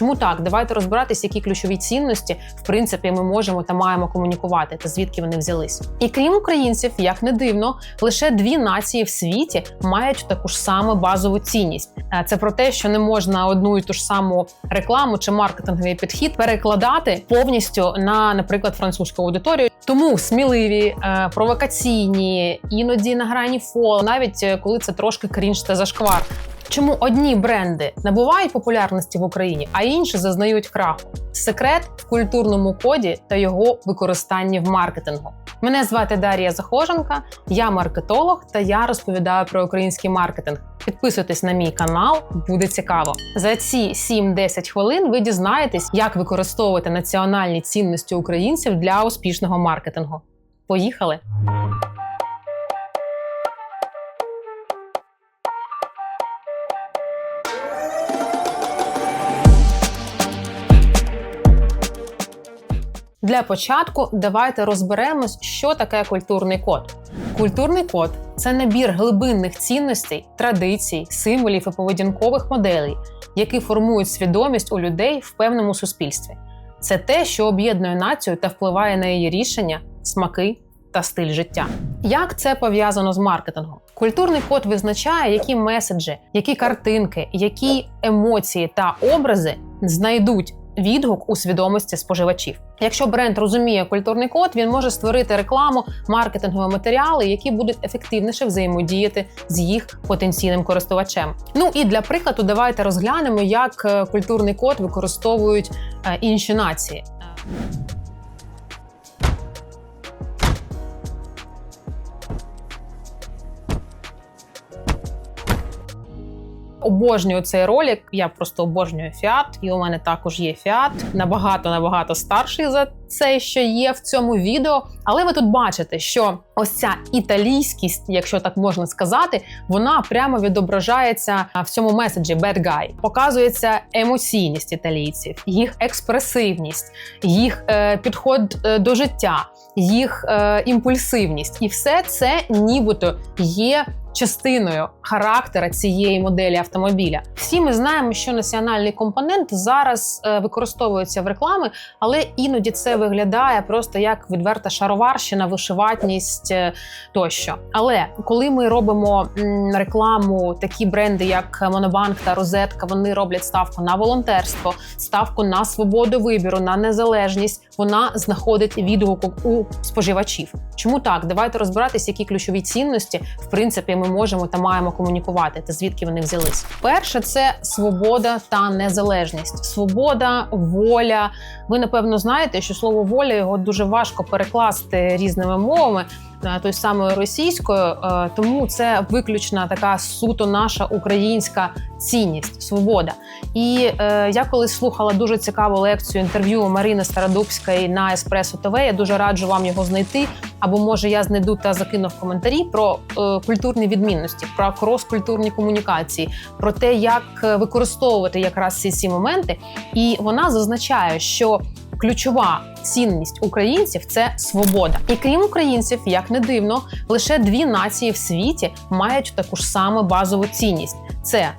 Чому так? Давайте розбиратись, які ключові цінності в принципі ми можемо та маємо комунікувати, та звідки вони взялись. І крім українців, як не дивно, лише дві нації в світі мають таку ж саму базову цінність. Е, Це про те, що не можна одну і ту ж саму рекламу чи маркетинговий підхід перекладати повністю на, наприклад, французьку аудиторію. Тому сміливі, е, провокаційні, іноді на грані фол, навіть е, коли це трошки крінж та зашквар. Чому одні бренди набувають популярності в Україні, а інші зазнають краху? Секрет в культурному коді та його використанні в маркетингу. Мене звати Дар'я Захоженка, я маркетолог та я розповідаю про український маркетинг. Підписуйтесь на мій канал, буде цікаво. За ці 7-10 хвилин ви дізнаєтесь, як використовувати національні цінності українців для успішного маркетингу. Поїхали! Для початку давайте розберемось, що таке культурний код. Культурний код це набір глибинних цінностей, традицій, символів і поведінкових моделей, які формують свідомість у людей в певному суспільстві. Це те, що об'єднує націю та впливає на її рішення, смаки та стиль життя. Як це пов'язано з маркетингом? Культурний код визначає, які меседжі, які картинки, які емоції та образи знайдуть відгук у свідомості споживачів. Якщо бренд розуміє культурний код, він може створити рекламу, маркетингові матеріали, які будуть ефективніше взаємодіяти з їх потенційним користувачем. Ну і для прикладу, давайте розглянемо, як е, культурний код використовують е, інші нації. Обожнюю цей ролик. Я просто обожнюю фіат, і у мене також є фіат. Набагато набагато старший за це, що є в цьому відео. Але ви тут бачите, що ось ця італійськість, якщо так можна сказати, вона прямо відображається в цьому меседжі «bad guy». Показується емоційність італійців, їх експресивність, їх е, підход е, до життя, їх е, імпульсивність, і все це нібито є частиною характера цієї моделі автомобіля. Всі ми знаємо, що національний компонент зараз е, використовується в реклами, але іноді це виглядає просто як відверта шароварщина, вишиватність е, тощо. Але коли ми робимо рекламу, такі бренди, як Монобанк та Розетка, вони роблять ставку на волонтерство, ставку на свободу вибору, на незалежність. Вона знаходить відгук у споживачів. Чому так? Давайте розбиратись, які ключові цінності в принципі ми можемо та маємо комунікувати, та звідки вони взялись. Перше, це свобода та незалежність. Свобода, воля. Ви напевно знаєте, що слово воля його дуже важко перекласти різними мовами. Той самою російською, е, тому це виключна така суто наша українська цінність, свобода. І е, я колись слухала дуже цікаву лекцію інтерв'ю Марини Стародубської на Еспресо ТВ. Я дуже раджу вам його знайти. Або може я знайду та закину в коментарі про е, культурні відмінності, про крос-культурні комунікації, про те, як використовувати якраз ці, ці моменти. І вона зазначає, що ключова цінність українців це свобода. І крім українців, як не дивно, лише дві нації в світі мають таку ж саму базову цінність: це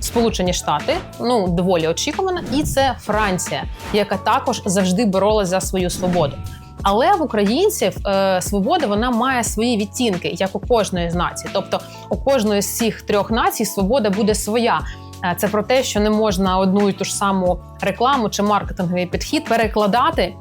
Сполучені Штати, ну доволі очікувано, і це Франція, яка також завжди боролась за свою свободу. Але в українців е, свобода вона має свої відтінки, як у кожної з націй. Тобто у кожної з цих трьох націй свобода буде своя. Е, Це про те, що не можна одну і ту ж саму рекламу чи маркетинговий підхід перекладати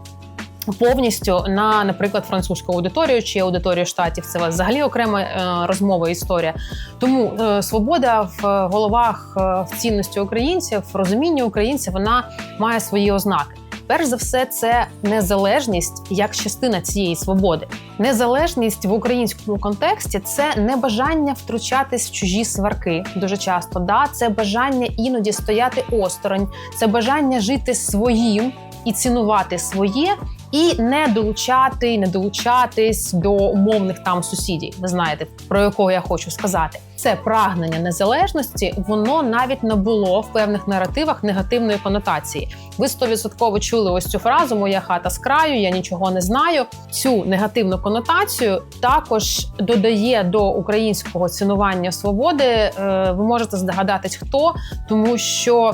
повністю на, наприклад, французьку аудиторію чи аудиторію штатів. Це взагалі окрема е, розмова історія. Тому е, свобода в головах е, в цінності українців, в розумінні українців, вона має свої ознаки. Перш за все, це незалежність як частина цієї свободи. Незалежність в українському контексті це не бажання втручатись в чужі сварки дуже часто. Да, це бажання іноді стояти осторонь, це бажання жити своїм і цінувати своє, і не долучати, не долучатись до умовних там сусідів. Ви знаєте, про якого я хочу сказати. Це прагнення незалежності, воно навіть не було в певних наративах негативної конотації. Ви стовідсотково чули ось цю фразу Моя хата з краю, я нічого не знаю. Цю негативну конотацію також додає до українського цінування свободи. Е, Ви можете здогадатись, хто тому що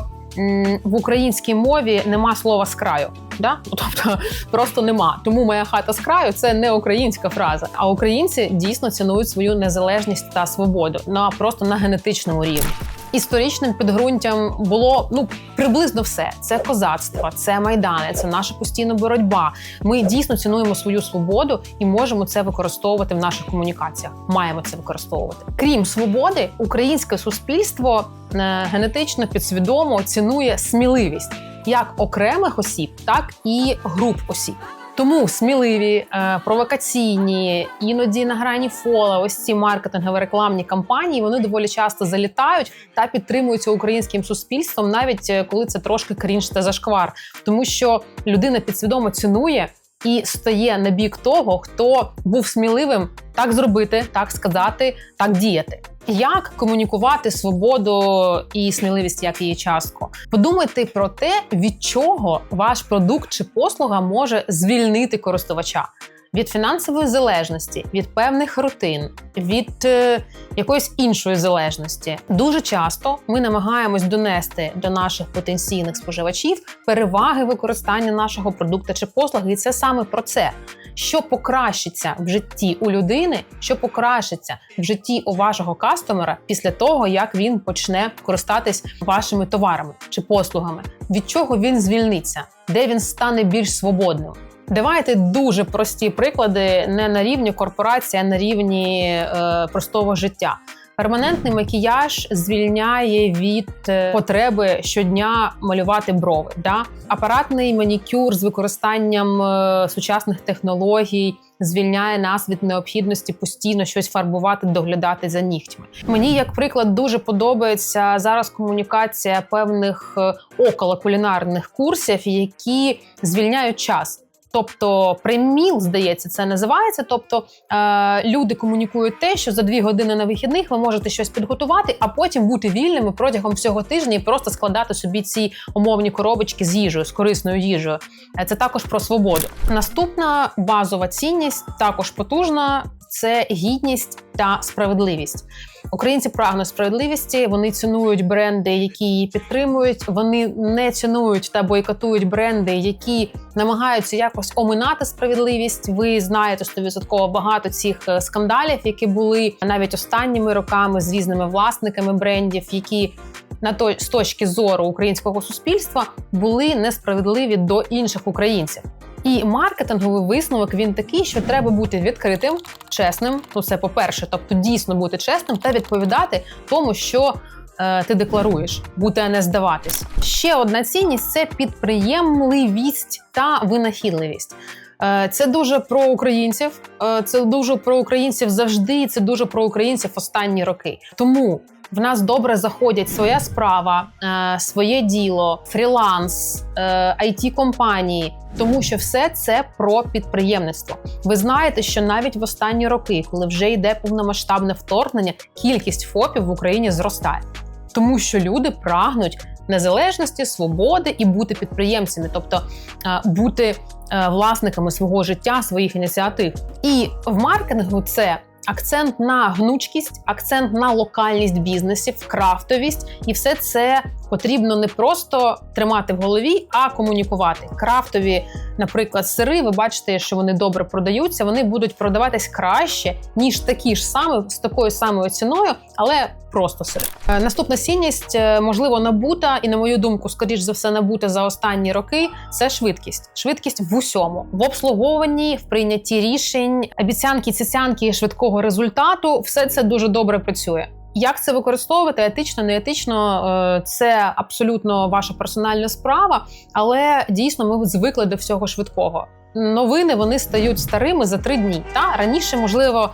в українській мові нема слова з краю. Да? Ну, Тобто просто нема. Тому моя хата з краю це не українська фраза. А українці дійсно цінують свою незалежність та свободу на просто на генетичному рівні. Історичним підґрунтям було ну приблизно все: це козацтво, це майдани, це наша постійна боротьба. Ми дійсно цінуємо свою свободу і можемо це використовувати в наших комунікаціях. Маємо це використовувати. Крім свободи, українське суспільство е, генетично підсвідомо цінує сміливість як окремих осіб, так і груп осіб. Тому сміливі, е, провокаційні, іноді на грані фола, ось ці маркетингові рекламні кампанії вони доволі часто залітають та підтримуються українським суспільством, навіть е, коли це трошки крінж та зашквар, тому що людина підсвідомо цінує і стає на бік того, хто був сміливим так зробити, так сказати, так діяти. Як комунікувати свободу і сміливість як її частку? Подумайте про те, від чого ваш продукт чи послуга може звільнити користувача. Від фінансової залежності, від певних рутин, від е, якоїсь іншої залежності, дуже часто ми намагаємось донести до наших потенційних споживачів переваги використання нашого продукту чи послуги, і це саме про це. Що покращиться в житті у людини, що покращиться в житті у вашого кастомера після того, як він почне користатись вашими товарами чи послугами, від чого він звільниться, де він стане більш свободним. Давайте дуже прості приклади не на рівні корпорації, а на рівні е, простого життя. Перманентний макіяж звільняє від е, потреби щодня малювати брови. Да? Апаратний манікюр з використанням е, сучасних технологій звільняє нас від необхідності постійно щось фарбувати, доглядати за нігтями. Мені, як приклад, дуже подобається зараз комунікація певних е, околокулінарних курсів, які звільняють час. Тобто приміл, здається, це називається. Тобто е, люди комунікують те, що за дві години на вихідних ви можете щось підготувати, а потім бути вільними протягом всього тижня і просто складати собі ці умовні коробочки з їжею, з корисною їжею. Е, це також про свободу. Наступна базова цінність також потужна це гідність та справедливість. Українці прагнуть справедливості. Вони цінують бренди, які її підтримують. Вони не цінують та бойкотують бренди, які намагаються якось оминати справедливість. Ви знаєте стовідсотково багато цих е, скандалів, які були навіть останніми роками з різними власниками брендів, які на той з точки зору українського суспільства були несправедливі до інших українців. І маркетинговий висновок він такий, що треба бути відкритим, чесним. Ну це по-перше, тобто дійсно бути чесним та відповідати тому, що е, ти декларуєш, бути не здаватись. Ще одна цінність це підприємливість та винахідливість. Е, це дуже про українців. Е, це дуже про українців завжди. Це дуже про українців останні роки. Тому в нас добре заходять своя справа, е, своє діло, фріланс, it компанії тому що все це про підприємництво. Ви знаєте, що навіть в останні роки, коли вже йде повномасштабне вторгнення, кількість ФОПів в Україні зростає, тому що люди прагнуть незалежності, свободи і бути підприємцями, тобто бути власниками свого життя, своїх ініціатив. І в маркетингу це акцент на гнучкість, акцент на локальність бізнесів, крафтовість, і все це потрібно не просто тримати в голові, а комунікувати. Крафтові, наприклад, сири. Ви бачите, що вони добре продаються. Вони будуть продаватись краще ніж такі ж саме з такою самою ціною, але просто сири. Е, наступна цінність, е, можливо, набута, і на мою думку, скоріш за все, набута за останні роки. Це швидкість. Швидкість в усьому в обслуговуванні, в прийнятті рішень, обіцянки, цяцянки швидкого результату. Все це дуже добре працює. Як це використовувати етично, не етично, е, це абсолютно ваша персональна справа, але дійсно ми звикли до всього швидкого. Новини вони стають старими за три дні. Та раніше, можливо,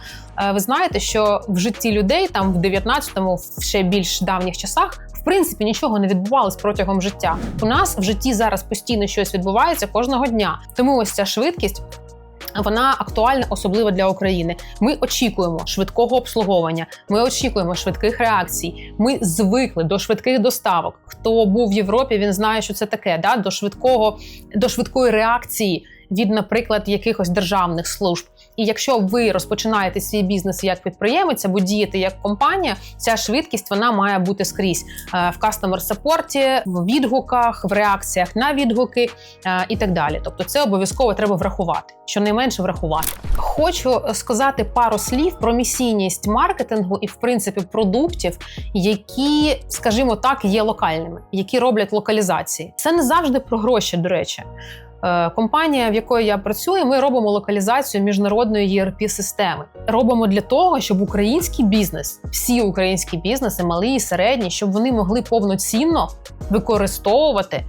ви знаєте, що в житті людей там в 19-му, в ще більш давніх часах, в принципі, нічого не відбувалось протягом життя. У нас в житті зараз постійно щось відбувається кожного дня. Тому ось ця швидкість вона актуальна, особливо для України. Ми очікуємо швидкого обслуговування. Ми очікуємо швидких реакцій. Ми звикли до швидких доставок. Хто був в Європі, він знає, що це таке. Да? До швидкого, до швидкої реакції від, наприклад, якихось державних служб. І якщо ви розпочинаєте свій бізнес як підприємець або дієте як компанія, ця швидкість вона має бути скрізь Е, в кастомер саппорті, в відгуках, в реакціях на відгуки е, і так далі. Тобто, це обов'язково треба врахувати, щонайменше врахувати. Хочу сказати пару слів про місійність маркетингу і, в принципі, продуктів, які, скажімо так, є локальними, які роблять локалізації. Це не завжди про гроші, до речі. Е, Компанія, в якої я працюю, ми робимо локалізацію міжнародної erp системи. Робимо для того, щоб український бізнес, всі українські бізнеси, малі і середні, щоб вони могли повноцінно використовувати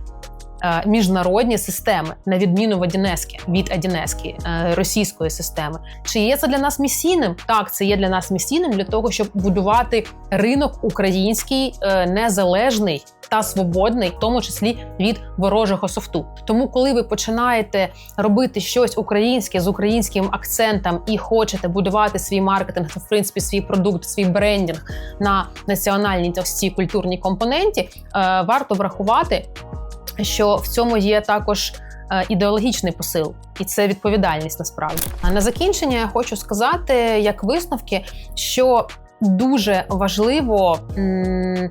міжнародні системи на відміну в Одінески, від Одінески, е, російської системи. Чи є це для нас місійним? Так, це є для нас місійним для того, щоб будувати ринок український е, незалежний та свободний, в тому числі від ворожого софту. Тому, коли ви починаєте робити щось українське з українським акцентом і хочете будувати свій маркетинг, в принципі, свій продукт, свій брендінг на національній та цій культурній компоненті, е, варто врахувати, що в цьому є також. е, Ідеологічний посил, і це відповідальність насправді. А на закінчення я хочу сказати, як висновки, що дуже важливо. м,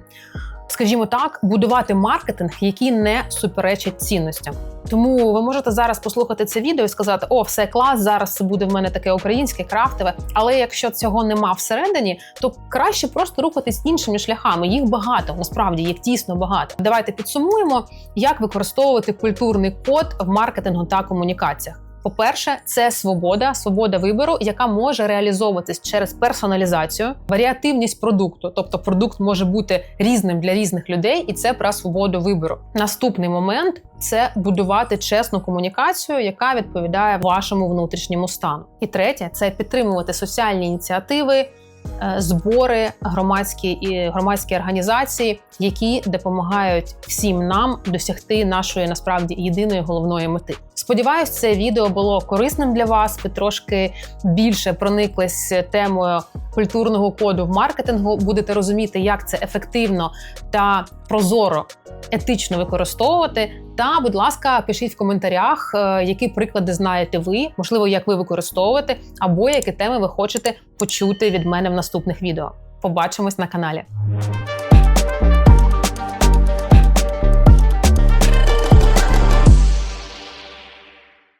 скажімо так, будувати маркетинг, який не суперечить цінностям. Тому ви можете зараз послухати це відео і сказати: О, все клас, зараз це буде в мене таке українське, крафтове. Але якщо цього нема всередині, то краще просто рухатись іншими шляхами. Їх багато, насправді їх дійсно багато. Давайте підсумуємо, як використовувати культурний код в маркетингу та комунікаціях. По-перше, це свобода, свобода вибору, яка може реалізовуватись через персоналізацію, варіативність продукту, тобто продукт може бути різним для різних людей, і це про свободу вибору. Наступний момент це будувати чесну комунікацію, яка відповідає вашому внутрішньому стану. І третє це підтримувати соціальні ініціативи. е, Збори громадські і громадські організації, які допомагають всім нам досягти нашої насправді єдиної головної мети. Сподіваюсь, це відео було корисним для вас. Ви трошки більше прониклись темою культурного коду в маркетингу. Будете розуміти, як це ефективно та прозоро, етично використовувати. Та, будь ласка, пишіть в коментарях, е, які приклади знаєте ви, можливо, як ви використовуєте, або які теми ви хочете почути від мене в наступних відео. Побачимось на каналі.